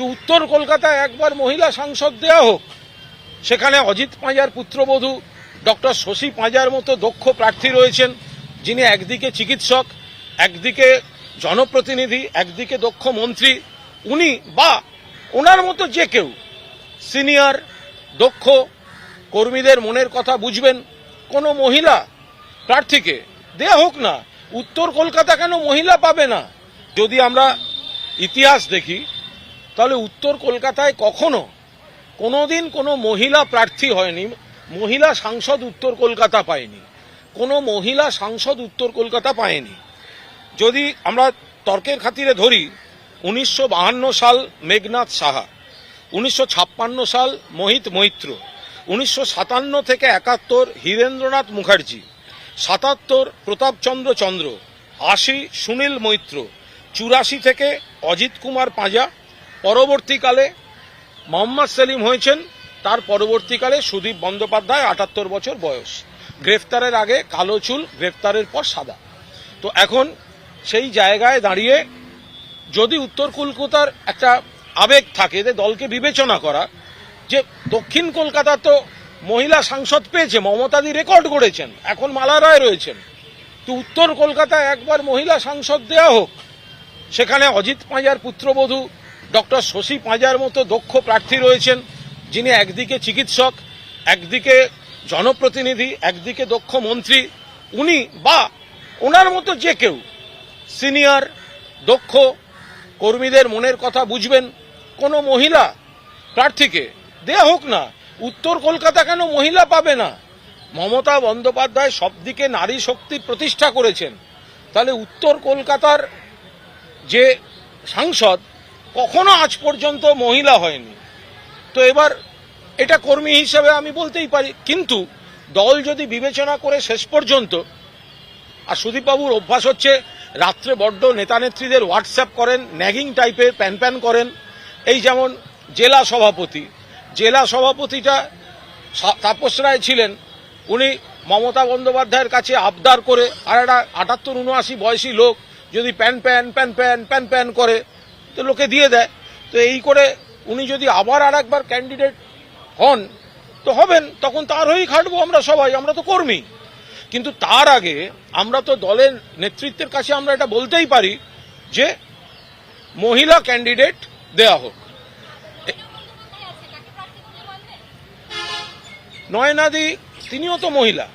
তো উত্তর কলকাতায় একবার মহিলা সাংসদ দেওয়া হোক, সেখানে অজিত পাঁজার পুত্রবধূ, ডক্টর শশী পাঁজার মতো দক্ষ প্রার্থী রয়েছেন, যিনি একদিকে চিকিৎসক, একদিকে জনপ্রতিনিধি, একদিকে দক্ষ মন্ত্রী। উনি বা ওনার মতো যে কেউ সিনিয়র, দক্ষ, কর্মীদের মনের কথা বুঝবেন, কোনো মহিলা প্রার্থীকে দেয়া হোক না। উত্তর কলকাতা কেন মহিলা পাবে না? যদি আমরা ইতিহাস দেখি তাহলে উত্তর কলকাতায় কখনো কোনোদিন কোনো মহিলা প্রার্থী হয়নি, মহিলা সাংসদ উত্তর কলকাতা পায়নি, কোনো মহিলা সাংসদ উত্তর কলকাতা পায়নি। যদি আমরা তর্কের খাতিরে ধরি, উনিশশো সাল মেঘনাথ সাহা, উনিশশো ছাপ্পান্ন সাল মোহিত মৈত্র, উনিশশো সাতান্ন থেকে একাত্তর হীরেন্দ্রনাথ মুখার্জি, সাতাত্তর প্রতাপচন্দ্র চন্দ্র, আশি সুনীল মৈত্র, চুরাশি থেকে অজিত কুমার পাঁজা পরবর্তীকালে মোহাম্মদ সেলিম হয়েছেন, তার পরবর্তীকালে সুদীপ বন্দ্যোপাধ্যায়, আটাত্তর বছর বয়স। গ্রেফতারের আগে কালো চুল, গ্রেফতারের পর সাদা। তো এখন সেই জায়গায় দাঁড়িয়ে যদি উত্তর কলকাতার একটা আবেগ থাকে, যে দলকে বিবেচনা করা, যে দক্ষিণ কলকাতা তো মহিলা সাংসদ পেয়েছে মমতাদি রেকর্ড করেছেন এখন মালা রায় রয়েছেন। তো উত্তর কলকাতায় একবার মহিলা সাংসদ দেয়া হোক, সেখানে অজিত পাঁজার পুত্রবধূ ডক্টর শশী পাঁজার মতো দক্ষ প্রার্থী রয়েছেন, যিনি একদিকে চিকিৎসক, একদিকে জনপ্রতিনিধি, একদিকে দক্ষ মন্ত্রী। উনি বা ওনার মতো যে কেউ সিনিয়র, দক্ষ কর্মীদের মনের কথা বুঝবেন, কোনো মহিলা প্রার্থীকে দেয়া হোক না, উত্তর কলকাতা কেন মহিলা পাবে না? মমতা বন্দ্যোপাধ্যায় সবদিকে নারী শক্তি প্রতিষ্ঠা করেছেন। তাহলে উত্তর কলকাতার যে সাংসদ কখনো আজ পর্যন্ত মহিলা হয়নি। তো এবার এটা কর্মী হিসেবে আমি বলতেই পারি, কিন্তু দল যদি বিবেচনা করে শেষ পর্যন্ত, আর সুদীপবাবুর অভ্যাস হচ্ছে রাত্রে বড্ড নেতানেত্রীদের হোয়াটসঅ্যাপ করেন, ন্যাগিং টাইপের প্যান প্যান করেন। এই যেমন জেলা সভাপতি, জেলা সভাপতিটা তাপস রায় ছিলেন, উনি মমতা বন্দ্যোপাধ্যায়ের কাছে আবদার করে, আর একটা আটাত্তর, উনআশি বয়সী লোক যদি প্যান প্যান প্যান প্যান প্যান প্যান করে তো লোকে দিয়ে দেয়। তো এই করে উনি যদি আবার আর একবার ক্যান্ডিডেট হন, তো হবেন, তখন তার হয়েই খাটবো আমরা সবাই, আমরা তো কর্মী। কিন্তু তার আগে আমরা তো দলের নেতৃত্বের কাছে আমরা এটা বলতেই পারি যে মহিলা ক্যান্ডিডেট দেয়া হোক। নয়নাদি, তিনিও তো মহিলা।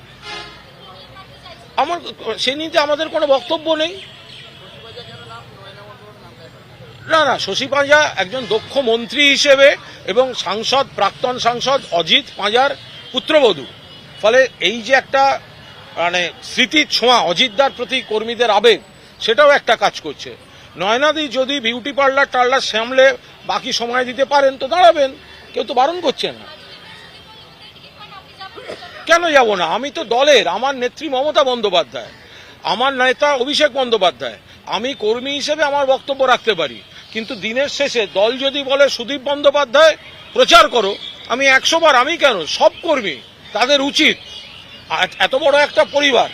আমার, সে নিতে আমাদের কোনো বক্তব্য নেই। না না, শশী পাঁজা একজন দক্ষ মন্ত্রী হিসেবে এবং সাংসদ, প্রাক্তন সাংসদ অজিত পাঁজার পুত্রবধূ। ফলে এই যে একটা মানে স্মৃতির ছোঁয়া, অজিতদার প্রতি কর্মীদের আবেগ, সেটাও একটা কাজ করছে। নয়নাদি যদি বিউটি পার্লার টার্লার সামলে বাকি সময় দিতে পারেন তো দাঁড়াবেন, কেউ তো বারণ করছে না। কেন যাব না? আমি তো দলের, আমার নেত্রী মমতা বন্দ্যোপাধ্যায়, আমার নেতা অভিষেক বন্দ্যোপাধ্যায়, আমি কর্মী হিসেবে আমার বক্তব্য রাখতে পারি। কিন্তু দিনের শেষে দল যদি বলে, সুদীপ বন্দ্যোপাধ্যায়, প্রচার করো। আমি একশো বার, আমি কেন? সব কর্মী, তাদের উচিত। এত বড় একটা পরিবার,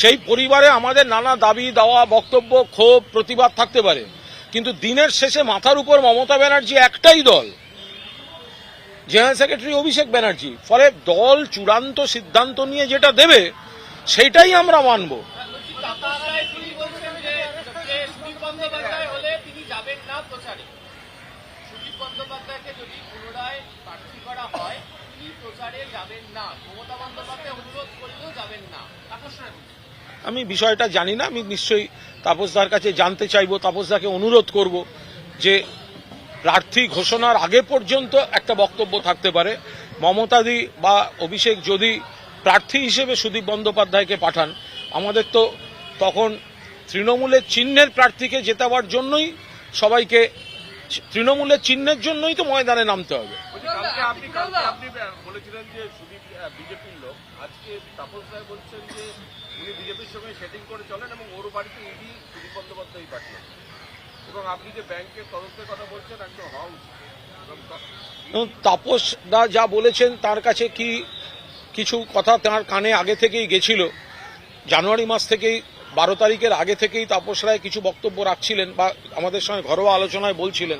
সেই পরিবারে আমাদের নানা দাবি, দাওয়া, বক্তব্য, ক্ষোভ, প্রতিবাদ থাকতে পারে। কিন্তু দিনের শেষে মাথার উপর মমতা ব্যানার্জি একটাই দল, জেনারেল সেক্রেটারি অভিষেক ব্যানার্জি। ফলে দল চূড়ান্ত সিদ্ধান্ত নিয়ে যেটা দেবে সেটাই আমরা মানব তাপসরায় তিনি বলছেন যে যে সুদীপ বন্দ্যোপাধ্যায় হলে তিনি যাবেন না প্রচারে সুদীপ বন্দ্যোপাধ্যায়কে যদি পুনরায় প্রার্থী করা হয়, তিনি প্রচারে যাবেন না। মমতা বন্দ্যোপাধ্যায় অনুরোধ করলেও যাবেন না। আমি বিষয়টা জানি না, আমি নিশ্চয়ই তাপসদার কাছে জানতে চাইব তাপসদাকে অনুরোধ করব যে প্রার্থী ঘোষণার আগে পর্যন্ত একটা বক্তব্য থাকতে পারে। মমতাদি বা অভিষেক যদি প্রার্থী হিসেবে সুদীপ বন্দ্যোপাধ্যায়কে পাঠান, আমাদের তো তখন তৃণমূলের চিহ্নের প্রার্থীকে জেতাবার জন্যই সবাইকে তৃণমূলের চিহ্নের জন্যই তো ময়দানে নামতে হবে। বলছি, কালকে আপনি কালকে আপনি বলেছিলেন যে সুদীপ বিজেপির লোক। আজকে তাপস রায় বলছেন যে উনি বিজেপির সঙ্গে সেটিং করে চলেন এবং ওর বাড়িতে ইডি সুদীপ বন্দ্যোপাধ্যায় পাঠিয়েছেন এবং আপনি যে ব্যাংকের তদন্তের কথা বলছেন একদম হওয়া উচিত। এবং তাপস দা যা বলেছেন তার কাছে কি কিছু কথা তার কানে আগে থেকেই গেছিল? জানুয়ারি মাস থেকেই বারো তারিখের আগে থেকেই তাপস রায় কিছু বক্তব্য রাখছিলেন বা আমাদের সঙ্গে ঘরোয়া আলোচনায় বলছিলেন।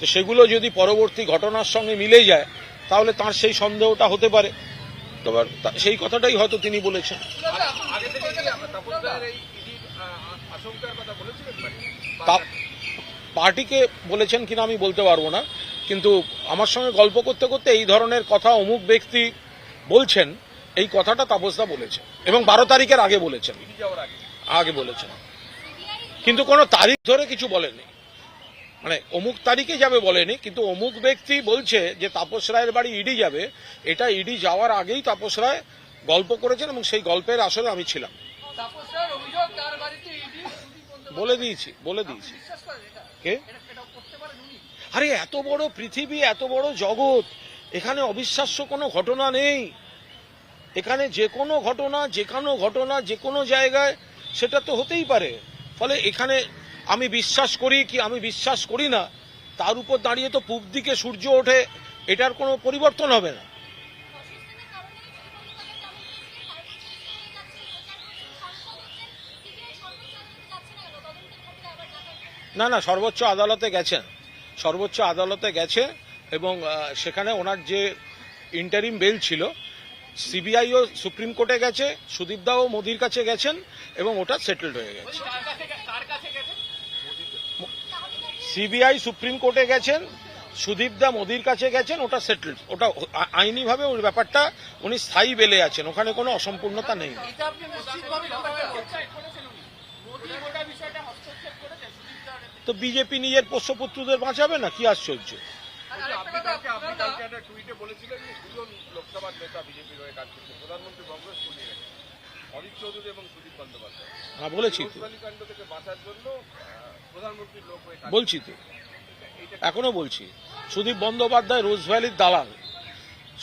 তো সেগুলো যদি পরবর্তী ঘটনার সঙ্গে মিলে যায়, তাহলে তার সেই সন্দেহটা হতে পারে। এবার তা- সেই কথাটাই হয়তো তিনি বলেছেন। পার্টিকে বলেছেন কিনা আমি বলতে পারব না, কিন্তু আমার সঙ্গে গল্প করতে করতে এই ধরনের কথা অমুক ব্যক্তি বলছেন, এই কথাটা তাপসদা বলেছেন এবং বারো তারিখের আগে বলেছেন। আগে বলেছেন। কিন্তু কোনো তারিখ ধরে কিছু বলেনি মানে অমুক তারিখে যাবে বলেনি কিন্তু অমুক ব্যক্তি বলছে যে তাপস রায়ের বাড়ি ইডি যাবে। এটা ইডি যাওয়ার আগেই তাপস রায় গল্প করেছেন এবং সেই গল্পের আসলে আমি ছিলাম। বলে দিয়েছি। বলে দিয়েছি কে? আরে এত বড় পৃথিবী এত বড় জগৎ এখানে অবিশ্বাস্য কোনো ঘটনা নেই। এখানে যে কোনো ঘটনা যে কোনো ঘটনা যে কোনো জায়গায় সেটা তো হতেই পারে। ফলে এখানে আমি বিশ্বাস করি কি আমি বিশ্বাস করি না, তার উপর দাঁড়িয়ে তো পূব দিকে সূর্য ওঠে, এটার কোনো পরিবর্তন হবে না। না না, সর্বোচ্চ আদালতে গেছেন। সর্বোচ্চ আদালতে গেছে এবং সেখানে ওনার যে ইন্টারিম বেল ছিল সিবিআইও সুপ্রিম কোর্টে গেছে সুদীপদাও মোদির কাছে গেছেন এবং ওটা সেটেলড হয়ে গেছে। সিবিআই সুপ্রিম কোর্টে গেছেন সুদীপদা মোদির কাছে গেছেন, ওটা সেটেলড ওটা আইনিভাবে ওই ব্যাপারটা উনি স্থায়ী বেলে আছেন, ওখানে কোনো অসম্পূর্ণতা নেই। তো বিজেপি নিজের পোষ্যপুত্রদের বাঁচাবে না? কি আশ্চর্য। আপনি কালকে আপনি আপনারা কালকে একটা টুইটে বলেছিলেন যে দুজন লোকসভার নেতা বিজেপির হয়ে কাজ করছে প্রধানমন্ত্রী কংগ্রেস করিয়ে গেছে। অরিত চৌধুরী এবং সুদীপ বন্দ্যোপাধ্যায়। হ্যাঁ বলেছি কাণ্ড থেকে বাঁচার জন্য প্রধানমন্ত্রীর লোক হয়ে বলছি তো। এখনও বলছি সুদীপ বন্দ্যোপাধ্যায় রোজ ভ্যালির দালাল।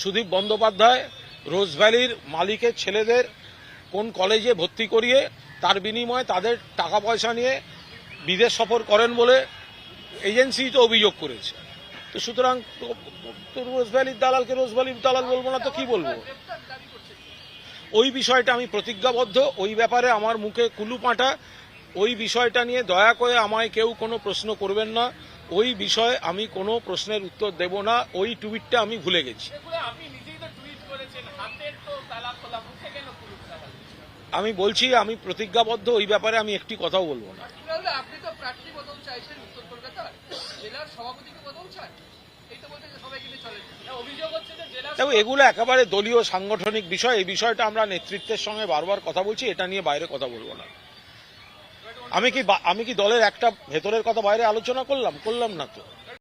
সুদীপ বন্দ্যোপাধ্যায় রোজ ভ্যালির মালিকের ছেলেদের কোন কলেজে ভর্তি করিয়ে তার বিনিময়ে তাদের টাকা পয়সা নিয়ে বিদেশ সফর করেন বলে এজেন্সি তো অভিযোগ করেছে। সুতরাং তো- তো রোজ ভ্যালির দালালকে রোজ ভ্যালির দালাল বলব না তো কি বলব? ওই বিষয়টা আমি প্রতিজ্ঞাবদ্ধ ওই ব্যাপারে আমার মুখে কুলু পাঁটা ওই বিষয়টা নিয়ে দয়া করে আমায় কেউ কোনো প্রশ্ন করবেন না। ওই বিষয়ে আমি কোনো প্রশ্নের উত্তর দেব না। ওই টুইটটা আমি ভুলে গেছি। আমি বলছি আমি প্রতিজ্ঞাবদ্ধ ওই ব্যাপারে আমি একটি কথাও বলব না। আপনি তো প্রার্থী বদল চাইছেন হচ্ছে যে জেলা দেখো এগুলো একেবারে দলীয় সাংগঠনিক বিষয়। এই বিষয়টা আমরা নেতৃত্বের সঙ্গে বারবার কথা বলছি এটা নিয়ে বাইরে কথা বলব না। আমি কি আমি কি দলের একটা ভেতরের কথা বাইরে আলোচনা করলাম? করলাম না তো।